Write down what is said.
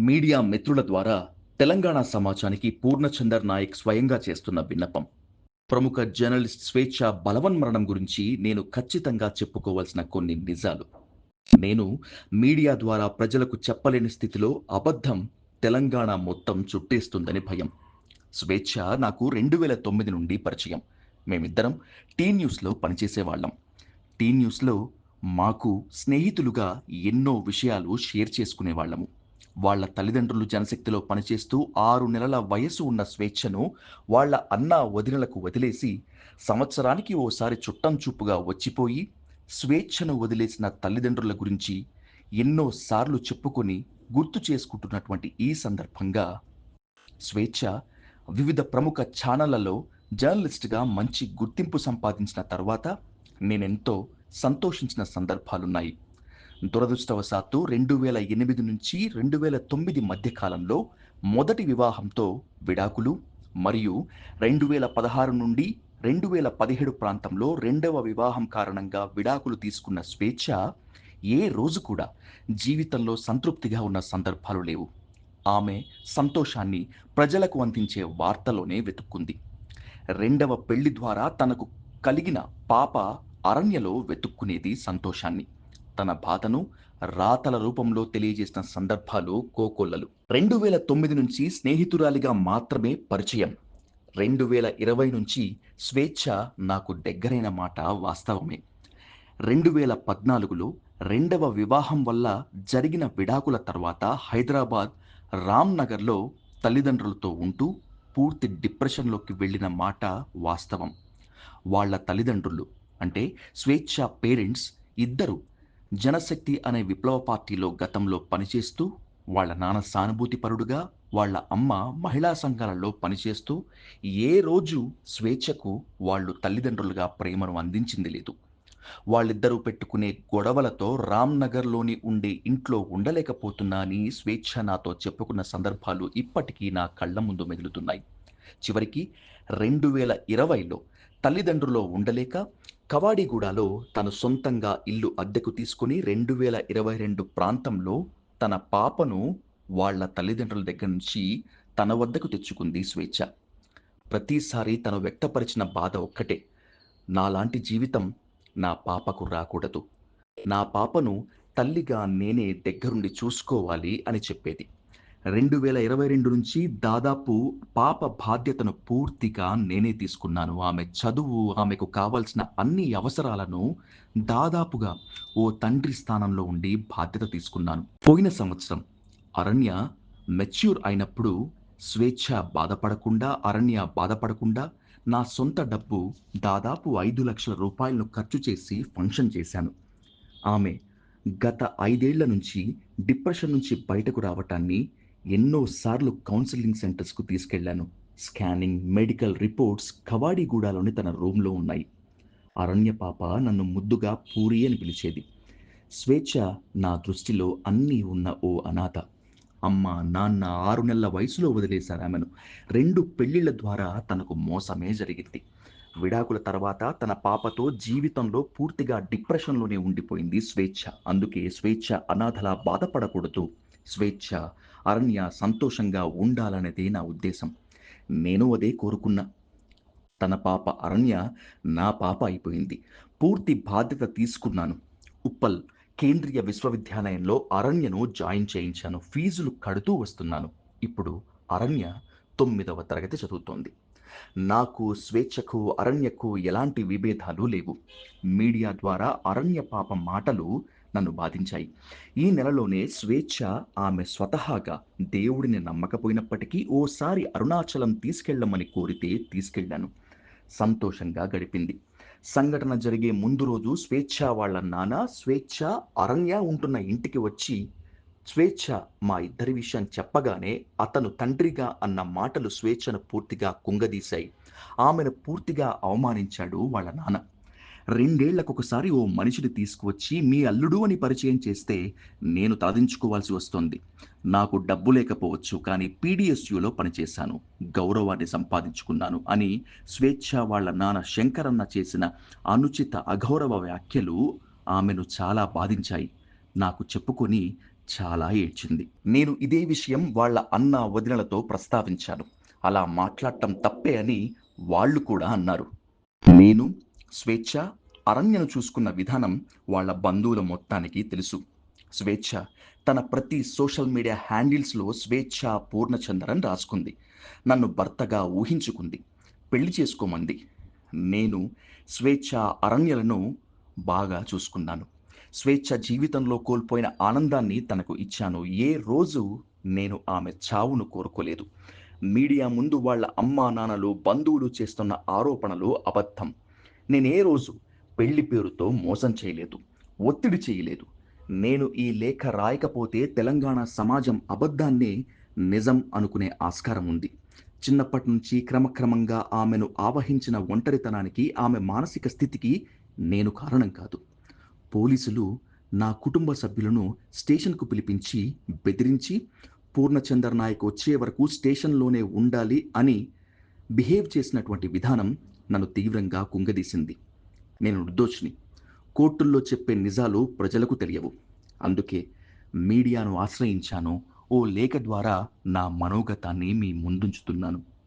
Media మిత్రుల ద్వారా తెలంగాణ సమాజానికి పూర్ణచందర్ నాయక్ స్వయంగా చేస్తున్న విన్నపం. ప్రముఖ జర్నలిస్ట్ స్వేచ్ఛ బలవన్మరణం గురించి నేను ఖచ్చితంగా చెప్పుకోవాల్సిన కొన్ని నిజాలు. నేను మీడియా ద్వారా ప్రజలకు చెప్పలేని స్థితిలో అబద్ధం తెలంగాణ మొత్తం చుట్టేస్తుందని భయం. స్వేచ్ఛ నాకు రెండు వేల తొమ్మిది నుండి పరిచయం. మేమిద్దరం టీ న్యూస్లో పనిచేసేవాళ్ళం. టీ న్యూస్లో మాకు స్నేహితులుగా ఎన్నో విషయాలు షేర్ చేసుకునేవాళ్ళము. వాళ్ళ తల్లిదండ్రులు జనశక్తిలో పనిచేస్తూ ఆరు నెలల వయసు ఉన్న స్వేచ్ఛను వాళ్ళ అన్న వదినలకు వదిలేసి సంవత్సరానికి ఓసారి చుట్టం చూపుగా వచ్చిపోయి స్వేచ్ఛను వదిలేసిన తల్లిదండ్రుల గురించి ఎన్నోసార్లు చెప్పుకొని గుర్తు చేసుకుంటున్నటువంటి ఈ సందర్భంగా స్వేచ్ఛ వివిధ ప్రముఖ ఛానళ్ళలో జర్నలిస్ట్గా మంచి గుర్తింపు సంపాదించిన తర్వాత నేనెంతో సంతోషించిన సందర్భాలున్నాయి. దురదృష్టవశాత్తు రెండు వేల ఎనిమిది నుంచి రెండు వేల తొమ్మిది మధ్య కాలంలో మొదటి వివాహంతో విడాకులు మరియు రెండు వేల పదహారు నుండి రెండు వేల పదిహేడు ప్రాంతంలో రెండవ వివాహం కారణంగా విడాకులు తీసుకున్న స్వేచ్ఛ ఏ రోజు కూడా జీవితంలో సంతృప్తిగా ఉన్న సందర్భాలు లేవు. ఆమె సంతోషాన్ని ప్రజలకు అందించే వార్తలోనే వెతుక్కుంది. రెండవ పెళ్ళి ద్వారా తనకు కలిగిన పాప అరణ్యలో వెతుక్కునేది సంతోషాన్ని. తన బాధను రాతల రూపంలో తెలియజేసిన సందర్భాలు కోకొల్లలు. రెండు వేల తొమ్మిది నుంచి స్నేహితురాలిగా మాత్రమే పరిచయం. రెండు వేల ఇరవై నుంచి స్వేచ్ఛ నాకు దగ్గరైన మాట వాస్తవమే. రెండు వేల పద్నాలుగులో రెండవ వివాహం వల్ల జరిగిన విడాకుల తర్వాత హైదరాబాద్ రామ్నగర్లో తల్లిదండ్రులతో ఉంటూ పూర్తి డిప్రెషన్లోకి వెళ్ళిన మాట వాస్తవం. వాళ్ళ తల్లిదండ్రులు అంటే స్వేచ్ఛ పేరెంట్స్ ఇద్దరు జనశక్తి అనే విప్లవ పార్టీలో గతంలో పనిచేస్తూ వాళ్ళ నాన్న సానుభూతి పరుడుగా వాళ్ళ అమ్మ మహిళా సంఘాలలో పనిచేస్తూ ఏ రోజు స్వేచ్ఛకు వాళ్ళు తల్లిదండ్రులుగా ప్రేమను అందించింది లేదు. వాళ్ళిద్దరూ పెట్టుకునే గొడవలతో రామ్నగర్లోని ఉండే ఇంట్లో ఉండలేకపోతున్నా అని స్వేచ్ఛ నాతో చెప్పుకున్న సందర్భాలు ఇప్పటికీ నా కళ్ళ ముందు మెదులుతున్నాయి. చివరికి రెండు వేల ఇరవైలో తల్లిదండ్రులో ఉండలేక కవాడిగూడలో తను సొంతంగా ఇల్లు అద్దెకు తీసుకుని రెండు వేల ఇరవై రెండు ప్రాంతంలో తన పాపను వాళ్ళ తల్లిదండ్రుల దగ్గర నుంచి తన వద్దకు తెచ్చుకుంది స్వేచ్ఛ. ప్రతిసారి తను వ్యక్తపరిచిన బాధ ఒక్కటే. నాలాంటి జీవితం నా పాపకు రాకూడదు. నా పాపను తల్లిగా నేనే దగ్గరుండి చూసుకోవాలి అని చెప్పేది. రెండు వేల ఇరవై రెండు నుంచి దాదాపు పాప బాధ్యతను పూర్తిగా నేనే తీసుకున్నాను. ఆమె చదువు ఆమెకు కావాల్సిన అన్ని అవసరాలను దాదాపుగా ఓ తండ్రి స్థానంలో ఉండి బాధ్యత తీసుకున్నాను. పోయిన సంవత్సరం అరణ్య మెచ్యూర్ అయినప్పుడు స్వేచ్ఛ బాధపడకుండా అరణ్య బాధపడకుండా నా సొంత డబ్బు దాదాపు ఐదు లక్షల రూపాయలను ఖర్చు చేసి ఫంక్షన్ చేశాను. ఆమె గత ఐదేళ్ళ నుంచి డిప్రెషన్ నుంచి బయటకు రావటాన్ని ఎన్నోసార్లు కౌన్సిలింగ్ సెంటర్స్కు తీసుకెళ్ళాను స్కానింగ్ మెడికల్ రిపోర్ట్స్ కవాడిగూడలోని తన రూమ్లో ఉన్నాయి. అరణ్య పాప నన్ను ముద్దుగా పూరి అని పిలిచేది. స్వేచ్ఛ నా దృష్టిలో అన్నీ ఉన్న ఓ అనాథ. అమ్మ నాన్న ఆరు నెలల వయసులో వదిలేశారు ఆమెను. రెండు పెళ్ళిళ్ళ ద్వారా తనకు మోసమే జరిగింది. విడాకుల తర్వాత తన పాపతో జీవితంలో పూర్తిగా డిప్రెషన్లోనే ఉండిపోయింది స్వేచ్ఛ. అందుకే స్వేచ్ఛ అనాథలా బాధపడకూడదు. స్వేచ్ఛ అరణ్య సంతోషంగా ఉండాలనేదే నా ఉద్దేశం. నేను అదే కోరుకున్నా. తన పాప అరణ్య నా పాప అయిపోయింది. పూర్తి బాధ్యత తీసుకున్నాను. ఉప్పల్ కేంద్రీయ విశ్వవిద్యాలయంలో అరణ్యను జాయిన్ చేయించాను. ఫీజులు కడుతూ వస్తున్నాను. ఇప్పుడు అరణ్య తొమ్మిదవ తరగతి చదువుతోంది. నాకు స్వేచ్ఛకు అరణ్యకు ఎలాంటి విభేదాలు లేవు. మీడియా ద్వారా అరణ్య పాప మాటలు నన్ను బాధించాయి. ఈ నెలలోనే స్వేచ్ఛ ఆమె స్వతహాగా దేవుడిని నమ్మకపోయినప్పటికీ ఓసారి అరుణాచలం తీసుకెళ్ళమని కోరితే తీసుకెళ్ళాను. సంతోషంగా గడిపింది. సంఘటన జరిగే ముందు రోజు స్వేచ్ఛ వాళ్ళ నాన్న స్వేచ్ఛ అరణ్య ఉంటున్న ఇంటికి వచ్చి స్వేచ్ఛ మా ఇద్దరి విషయం చెప్పగానే అతను తండ్రిగా అన్న మాటలు స్వేచ్ఛను పూర్తిగా కుంగదీశాయి. ఆమెను పూర్తిగా అవమానించాడు వాళ్ళ నాన్న. రెండేళ్ళకు ఒకసారి ఓ మనిషిని తీసుకువచ్చి మీ అల్లుడు అని పరిచయం చేస్తే నేను తలదించుకోవాల్సి వస్తుంది. నాకు డబ్బు లేకపోవచ్చు కానీ పీడిఎస్యులో పనిచేశాను. గౌరవాన్ని సంపాదించుకున్నాను అని స్వేచ్ఛ వాళ్ళ నాన్న శంకరన్న చేసిన అనుచిత అగౌరవ వ్యాఖ్యలు ఆమెను చాలా బాధించాయి. నాకు చెప్పుకొని చాలా ఏడ్చింది. నేను ఇదే విషయం వాళ్ళ అన్న వదినలతో ప్రస్తావించాను. అలా మాట్లాడటం తప్పే అని వాళ్ళు కూడా అన్నారు. నేను స్వేచ్ఛ అరణ్యను చూసుకున్న విధానం వాళ్ళ బంధువుల మొత్తానికి తెలుసు. స్వేచ్ఛ తన ప్రతి సోషల్ మీడియా హ్యాండిల్స్లో స్వేచ్ఛ పూర్ణచంద్రన్ రాసుకుంది. నన్ను భర్తగా ఊహించుకుంది. పెళ్ళి చేసుకోమంది. నేను స్వేచ్ఛ అరణ్యలను బాగా చూసుకున్నాను. స్వేచ్ఛ జీవితంలో కోల్పోయిన ఆనందాన్ని తనకు ఇచ్చాను. ఏ రోజు నేను ఆమె చావును కోరుకోలేదు. మీడియా ముందు వాళ్ళ అమ్మా నాన్నలు బంధువులు చేస్తున్న ఆరోపణలు అబద్ధం. నేనే రోజు పెళ్ళి పేరుతో మోసం చేయలేదు ఒత్తిడి చేయలేదు. నేను ఈ లేఖ రాయకపోతే తెలంగాణ సమాజం అబద్ధాన్నే నిజం అనుకునే ఆస్కారం ఉంది. చిన్నప్పటి నుంచి క్రమక్రమంగా ఆమెను ఆవహించిన ఒంటరితనానికి ఆమె మానసిక స్థితికి నేను కారణం కాదు. పోలీసులు నా కుటుంబ సభ్యులను స్టేషన్కు పిలిపించి బెదిరించి పూర్ణచందర్ నాయక్ వచ్చే వరకు స్టేషన్లోనే ఉండాలి అని బిహేవ్ చేసినటువంటి విధానం నన్ను తీవ్రంగా కుంగదీసింది. నేను నిర్దోషిని. కోర్టుల్లో చెప్పే నిజాలు ప్రజలకు తెలియవు. అందుకే మీడియాను ఆశ్రయించాను. ఓ లేఖ ద్వారా నా మనోగతాన్ని మీ ముందుంచుతున్నాను.